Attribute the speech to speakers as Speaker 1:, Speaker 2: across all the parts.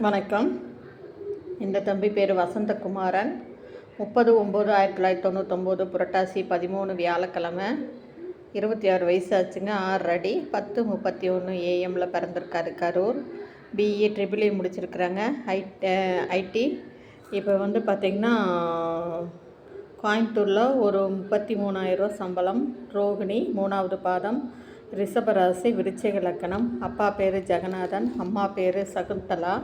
Speaker 1: வணக்கம். இந்த தம்பி பேர் வசந்தகுமாரன். முப்பது ஒம்பது ஆயிரத்தி தொள்ளாயிரத்தி தொண்ணூத்தொம்போது புரட்டாசி பதிமூணு வியாழக்கிழமை. இருபத்தி ஆறு வயசு ஆச்சுங்க ஆறு அடி பத்து முப்பத்தி ஒன்று ஏஎம்மில் பிறந்திருக்காரு கரூர். பிஇ ட்ரிபிள் இ முடிச்சிருக்கிறாங்க. ஐ ஐடி இப்போ வந்து பார்த்திங்கன்னா கோயம்புத்தூரில் ஒரு முப்பத்தி மூணாயிரரூவா சம்பளம். ரோகிணி மூணாவது பாதம். ரிஷபராசி விருச்சிக லக்கணம். அப்பா பேர் ஜெகநாதன் அம்மா பேர் சகுந்தலா.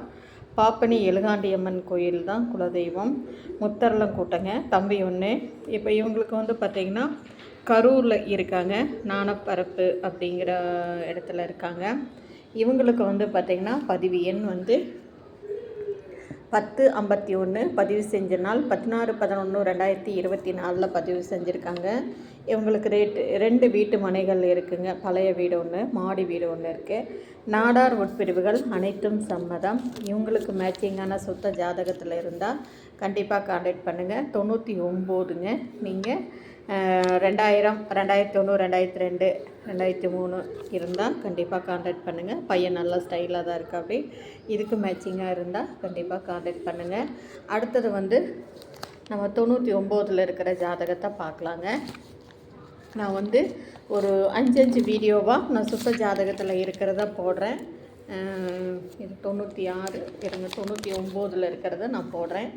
Speaker 1: பாப்பனி எழுகாண்டியம்மன் கோயில் தான் குலதெய்வம். முத்தரலம் கூட்டங்க தம்பி ஒன்று இப்போ இவங்களுக்கு வந்து பார்த்திங்கன்னா கரூரில் இருக்காங்க நாணப்பரப்பு அப்படிங்கிற இடத்துல இருக்காங்க. இவங்களுக்கு வந்து பார்த்திங்கன்னா பதிவு எண் வந்து பத்து ஐம்பத்தி ஒன்று பதிவு செஞ்ச நாள் பதினாறு பதினொன்று ரெண்டாயிரத்தி இருபத்தி நாலில் பதிவு செஞ்சுருக்காங்க. இவங்களுக்கு ரேட்டு ரெண்டு வீட்டு மனைகள் இருக்குங்க. பழைய வீடு ஒன்று மாடி வீடு ஒன்று இருக்குது நாடார் உட்பிரிவுகள் அனைத்தும் சம்மதம். இவங்களுக்கு மேட்சிங்கான சொத்த ஜாதகத்தில் இருந்தால் கண்டிப்பாக கான்டாக்ட் பண்ணுங்கள் தொண்ணூற்றி ஒம்போதுங்க. நீங்கள் ரெண்டாயிரம் ரெண்டாயிரத்தி ஒன்று ரெண்டாயிரத்தி ரெண்டு ரெண்டாயிரத்தி மூணு இருந்தால் கண்டிப்பாக காண்டாக்ட் பண்ணுங்கள் பையன் நல்லா ஸ்டைலாக தான் இருக்கா அப்படி. இதுக்கு மேட்சிங்காக இருந்தால் கண்டிப்பாக காண்டாக்ட் பண்ணுங்கள் அடுத்தது வந்து நம்ம தொண்ணூற்றி ஒம்போதில் இருக்கிற ஜாதகத்தை பார்க்கலாங்க. நான் வந்து ஒரு அஞ்சு அஞ்சு வீடியோவாக நான் சுத்த ஜாதகத்தில் இருக்கிறத போடுறேன். இது தொண்ணூற்றி ஆறு இருங்க தொண்ணூற்றி ஒம்போதில் இருக்கிறத நான் போடுறேன்.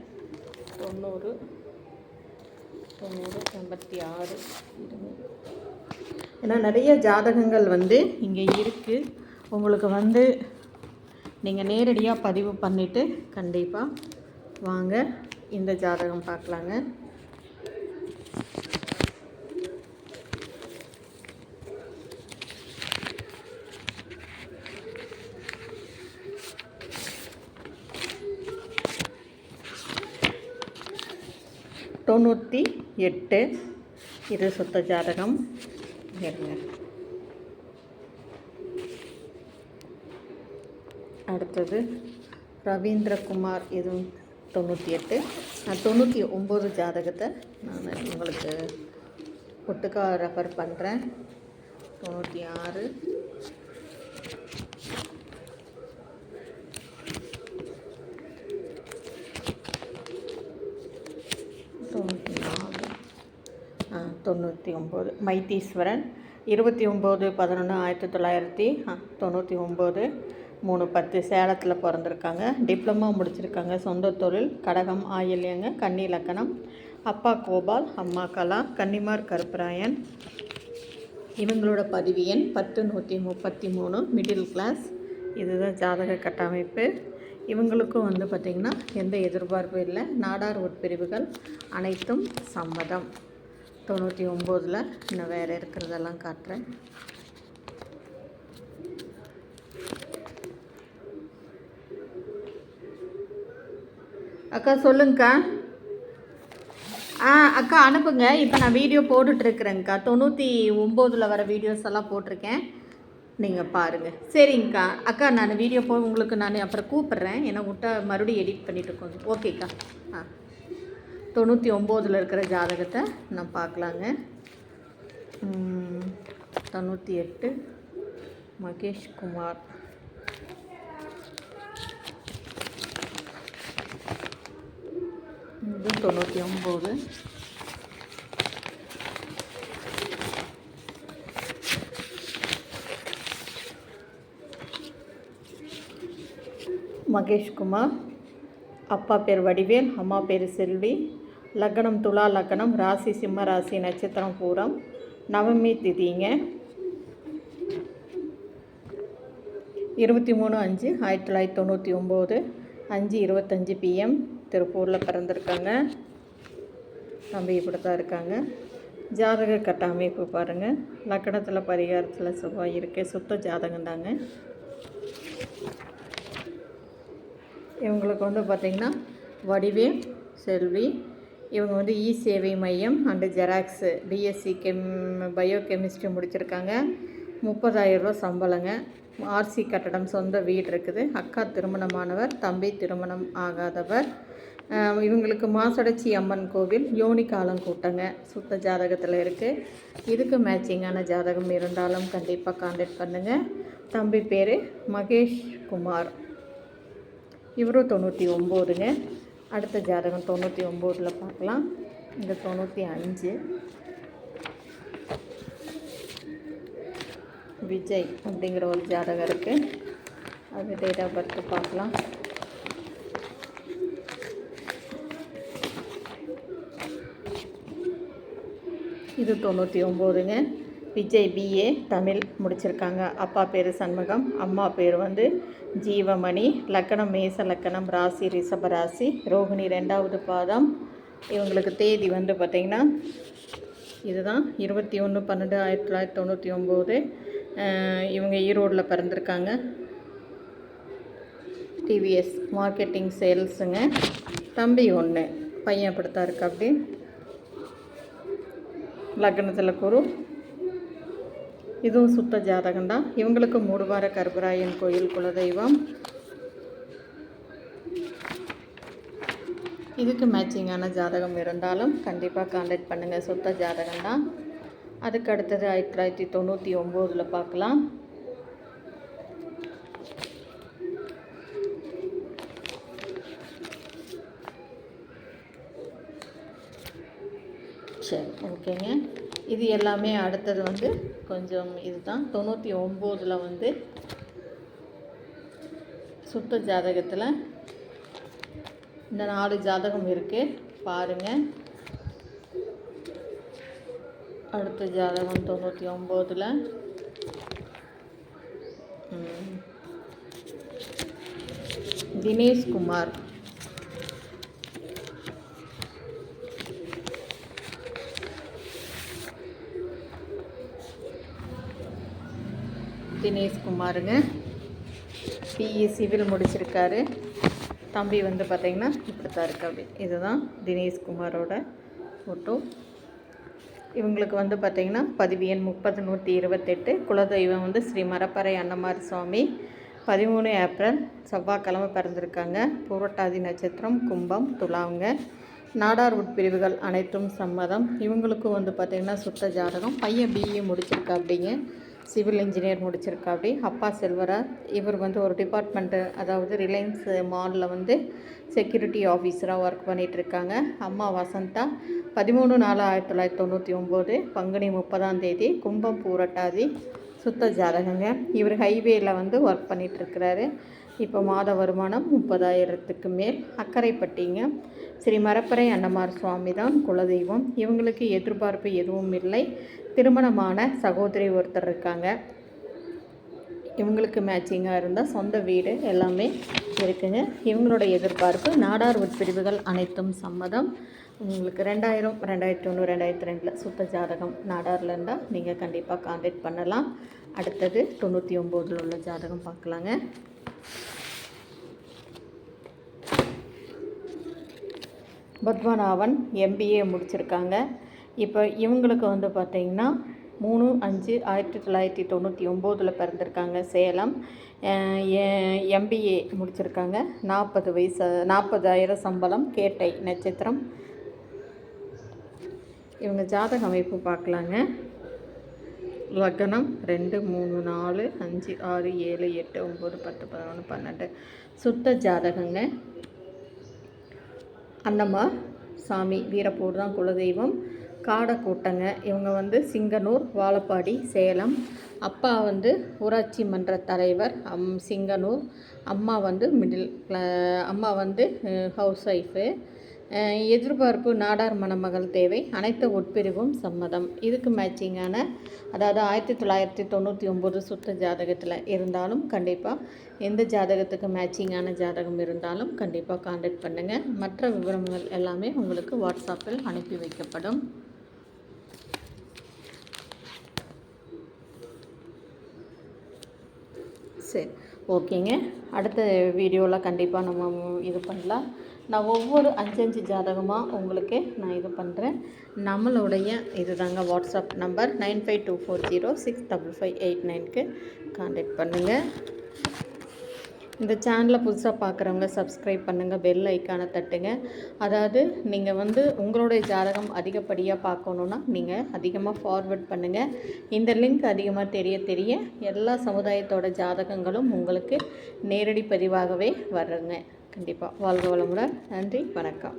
Speaker 1: தொண்ணூறு தொண்ணூறு எண்பத்தி ஆறு. ஏன்னா நிறைய ஜாதகங்கள் வந்து இங்கே இருக்குது உங்களுக்கு வந்து நீங்கள் நேரடியாக பதிவு பண்ணிவிட்டு கண்டிப்பாக வாங்க. இந்த ஜாதகம் பார்க்கலாங்க. தொண்ணூற்றி எட்டு. இது சுத்த ஜாதகம். இருங்க அடுத்தது ரவீந்திரகுமார் இதுவும் தொண்ணூற்றி எட்டு நான் தொண்ணூற்றி ஒம்பது ஜாதகத்தை நான் உங்களுக்கு ஒட்டுக்கா ரெஃபர் பண்ணுறேன் தொண்ணூற்றி ஆறு தொண்ணூற்றி நாலு ஆ தொண்ணூற்றி ஒம்பது. மைத்தீஸ்வரன் இருபத்தி ஒம்பது பதினொன்று ஆயிரத்தி தொள்ளாயிரத்தி தொண்ணூற்றி ஒம்பது. மூணு பத்து சேலத்தில் பிறந்திருக்காங்க. டிப்ளமோ முடிச்சிருக்காங்க. சொந்த தொழில் கடகம் ஆயில்யங்க கன்னி இலக்கணம் அப்பா கோபால் அம்மா கலா கன்னிமார் கருப்பராயன். இவங்களோட பதிவு எண் பத்து நூற்றி முப்பத்தி மூணு மிடில் கிளாஸ். இதுதான் ஜாதக கட்டமைப்பு. இவங்களுக்கும் வந்து பார்த்திங்கன்னா எந்த எதிர்பார்ப்பும் இல்லை. நாடார் உட்பிரிவுகள் அனைத்தும் சம்மதம். தொண்ணூற்றி ஒம்போதில். இன்னும் வேறு இருக்கிறதெல்லாம் காட்டுறேன். அக்கா சொல்லுங்கக்கா. ஆ அக்கா அனுப்புங்க. இப்போ நான் வீடியோ போட்டுட்ருக்குறேங்க்கா தொண்ணூற்றி ஒம்போதில் வர வீடியோஸ் எல்லாம் போட்டிருக்கேன். நீங்கள் பாருங்கள் சரிங்கக்கா. அக்கா நான் வீடியோ போ உங்களுக்கு நான் அப்புறம் கூப்பிட்றேன். ஏன்னா விட்டா மறுபடியும் எடிட் பண்ணிட்டு இருக்கோம் ஓகேக்கா. ஆ. தொண்ணூற்றி ஒம்போதில் இருக்கிற ஜாதகத்தை நான் பார்க்கலாங்க. தொண்ணூற்றி எட்டு. மகேஷ் குமார் இது தொண்ணூற்றி ஒம்பது. மகேஷ்குமார். அப்பா பேர் வடிவேல் அம்மா பேர் செல்வி. லக்னம் துலா லக்னம் ராசி சிம்ம ராசி நட்சத்திரம் பூரம் நவமி திதிங்க. இருபத்தி மூணு அஞ்சு ஆயிரத்தி தொள்ளாயிரத்தி தொண்ணூற்றி ஒம்பது அஞ்சு இருபத்தஞ்சி பிஎம் திருப்பூரில் பிறந்திருக்காங்க. தம்பி இப்படி தான் இருக்காங்க. ஜாதக கட்ட அமைப்பு பாருங்கள் லக்கணத்தில் பரிகாரத்தில் செவ்வாய் இருக்கு. சுத்த ஜாதகம் தாங்க. இவங்களுக்கு வந்து பார்த்திங்கன்னா வடிவேல் செல்வி இவங்க வந்து இ சேவை மையம் and xerox BSc chem bio chemistry முடிச்சிருக்காங்க. முப்பதாயிரரூவா சம்பளங்க. ஆர்சி கட்டடம் சொந்த வீடு இருக்குது. அக்கா திருமணமானவர் தம்பி திருமணம் ஆகாதவர். இவங்களுக்கு மாசடச்சி அம்மன் கோவில் யோனி காலம் கூட்டங்க சுத்த ஜாதகத்தில் இருக்குது இதுக்கு மேட்சிங்கான ஜாதகம் இருந்தாலும் கண்டிப்பாக காண்டாக்ட் பண்ணுங்கள் தம்பி பேர் மகேஷ் குமார் இவரும் தொண்ணூற்றி ஒம்போதுங்க. அடுத்த ஜாதகம் தொண்ணூற்றி ஒம்போதில் பார்க்கலாம். இந்த தொண்ணூற்றி அஞ்சு. விஜய் அப்படிங்கிற ஒரு ஜாதகம் இருக்குது அது டேட் ஆஃப் பர்த் பார்க்கலாம். இது தொண்ணூற்றி ஒம்போதுங்க. விஜய் பிஏ தமிழ் முடிச்சிருக்காங்க. அப்பா பேர் சண்முகம் அம்மா பேர் வந்து ஜீவமணி. லக்கணம் மேச லக்கணம் ராசி ரிஷப ராசி. ரோகிணி ரெண்டாவது பாதம். இவங்களுக்கு தேதி வந்து பார்த்திங்கன்னா இதுதான் இருபத்தி ஒன்று பன்னெண்டு ஆயிரத்தி தொள்ளாயிரத்தி தொண்ணூற்றி ஒம்பது. இவங்க ஈரோடில் பிறந்திருக்காங்க. டிவிஎஸ் மார்க்கெட்டிங் சேல்ஸுங்க தம்பி ஒன்று பையன் அப்படித்தான் இருக்கா அப்படி லக்னத்தில் குரு. இதுவும் சுத்த ஜாதகம் தான் இவங்களுக்கு மூடுவார கருப்பராயன் கோயில் குலதெய்வம். இதுக்கு மேட்சிங்கான ஜாதகம் இருந்தாலும் கண்டிப்பாக காண்டாக்ட் பண்ணுங்கள் சுத்த ஜாதகம் தான் அதுக்கு அடுத்தது ஆயிரத்தி தொள்ளாயிரத்தி தொண்ணூற்றி ஒம்போதில் பார்க்கலாம். சரி ஓகேங்க. இது எல்லாமே அடுத்தது வந்து கொஞ்சம் இதுதான். தொண்ணூற்றி ஒம்போதில் வந்து சுத்த ஜாதகத்தில் இந்த நாலு ஜாதகம் இருக்குது பாருங்கள் அடுத்த ஜாதகம் தொண்ணூற்றி ஒம்போதில். தினேஷ்குமார். தினேஷ்குமாருங்க. பிஇ சிவில் முடிச்சிருக்காரு. தம்பி வந்து பார்த்திங்கன்னா இப்படி தான் இருக்கு அப்படி. இதுதான் தினேஷ் குமாரோட ஃபோட்டோ இவங்களுக்கு வந்து பார்த்திங்கன்னா பதிவு எண் முப்பது நூற்றி இருபத்தெட்டு. குலதெய்வம் வந்து ஸ்ரீ மரப்பறை அன்னமார் சுவாமி. பதிமூணு ஏப்ரல் செவ்வாய்க்கிழமை பிறந்திருக்காங்க. பூரட்டாதி நட்சத்திரம் கும்பம் துலாவுங்க நாடார் உட்பிரிவுகள் அனைத்தும் சம்மதம். இவங்களுக்கும் வந்து பார்த்திங்கன்னா சுத்த ஜாதகம். பையன் பிஇ முடிச்சிருக்கா அப்படிங்க. சிவில் இன்ஜினியர் முடிச்சிருக்கா அப்படி அப்பா செல்வராஜ் இவர் வந்து ஒரு டிபார்ட்மெண்ட்டு அதாவது ரிலையன்ஸ் மாலில் வந்து செக்யூரிட்டி ஆஃபீஸராக ஒர்க் பண்ணிகிட்டு இருக்காங்க அம்மா வசந்தா பதிமூணு நாலு ஆயிரத்தி தொள்ளாயிரத்தி தொண்ணூற்றி ஒம்பது பங்குனி முப்பதாம் தேதி கும்பம் பூரட்டாதி சுத்த ஜாதகங்க. இவர் ஹைவேயில் வந்து ஒர்க் பண்ணிகிட்ருக்கிறாரு இப்போ மாத வருமானம் முப்பதாயிரத்துக்கு மேல் அக்கரைப்பட்டிங்க ஸ்ரீ மரப்பறை அன்னமார் சுவாமி தான் குலதெய்வம். இவங்களுக்கு எதிர்பார்ப்பு எதுவும் இல்லை. திருமணமான சகோதரி ஒருத்தர் இருக்காங்க. இவங்களுக்கு மேட்சிங்காக இருந்தால் சொந்த வீடு எல்லாமே இருக்குங்க. இவங்களோட எதிர்பார்ப்பு நாடார் உட்பிரிவுகள் அனைத்தும் சம்மதம். உங்களுக்கு ரெண்டாயிரம் ரெண்டாயிரத்தி ஒன்று ரெண்டாயிரத்தி ரெண்டில் சுத்த ஜாதகம் நாடாரில் இருந்தால் நீங்கள் கண்டிப்பாக காண்டாக்ட் பண்ணலாம். அடுத்தது தொண்ணூற்றி ஒம்போதில் உள்ள ஜாதகம் பார்க்கலாங்க. பத்மநாபன் எம்பிஏ முடிச்சிருக்காங்க. இப்போ இவங்களுக்கு வந்து பார்த்திங்கன்னா மூணு அஞ்சு ஆயிரத்தி தொள்ளாயிரத்தி தொண்ணூற்றி ஒம்போதில் பிறந்திருக்காங்க சேலம். எம்பிஏ முடிச்சிருக்காங்க. நாற்பது வயசு நாற்பதாயிரம் சம்பளம் கேட்டை நட்சத்திரம். இவங்க ஜாதக அமைப்பு பார்க்கலாங்க. லக்னம் ரெண்டு மூணு நாலு அஞ்சு ஆறு ஏழு எட்டு ஒம்பது பத்து பதினொன்று பன்னெண்டு. சுத்த ஜாதகங்க. அன்னம்மா சாமி வீரப்பூர் தான் குலதெய்வம். காடக்கூட்டங்க இவங்க வந்து சிங்கனூர் வாழப்பாடி சேலம். அப்பா வந்து ஊராட்சி மன்ற தலைவர் அம் சிங்கனூர். அம்மா வந்து மிடில் அம்மா வந்து ஹவுஸ் ஒய்ஃபு எதிர்பார்ப்பு நாடார் மணமகள் தேவை. அனைத்து உட்பிரிவும் சம்மதம். இதுக்கு மேட்சிங்கான அதாவது ஆயிரத்தி தொள்ளாயிரத்தி தொண்ணூற்றி ஒம்பது சுத்த ஜாதகத்தில் இருந்தாலும் கண்டிப்பாக எந்த ஜாதகத்துக்கு மேட்சிங்கான ஜாதகம் இருந்தாலும் கண்டிப்பாக காண்டாக்ட் பண்ணுங்கள் மற்ற விவரங்கள் எல்லாமே உங்களுக்கு வாட்ஸ்அப்பில் அனுப்பி வைக்கப்படும். சரி ஓகேங்க. அடுத்த வீடியோவில் கண்டிப்பாக நம்ம இது பண்ணலாம். நான் ஒவ்வொரு அஞ்சு அஞ்சு ஜாதகமாக உங்களுக்கு நான் இது பண்ணுறேன் நம்மளுடைய இது தாங்க WhatsApp number nine five two four zero six double five eight நைனுக்கு காண்டாக்ட் பண்ணுங்கள் இந்த சேனலை புதுசாக பார்க்குறவங்க சப்ஸ்கிரைப் பண்ணுங்கள் பெல் ஐக்கானை தட்டுங்க. அதாவது நீங்கள் வந்து உங்களுடைய ஜாதகம் அதிகப்படியாக பார்க்கணுன்னா நீங்கள் அதிகமாக ஃபார்வர்ட் பண்ணுங்கள் இந்த லிங்க் அதிகமாக தெரிய தெரிய எல்லா சமுதாயத்தோட ஜாதகங்களும் உங்களுக்கு நேரடி பதிவாகவே வர்றங்க கண்டிப்பாக வாழ்க வளமுடன். நன்றி. வணக்கம்.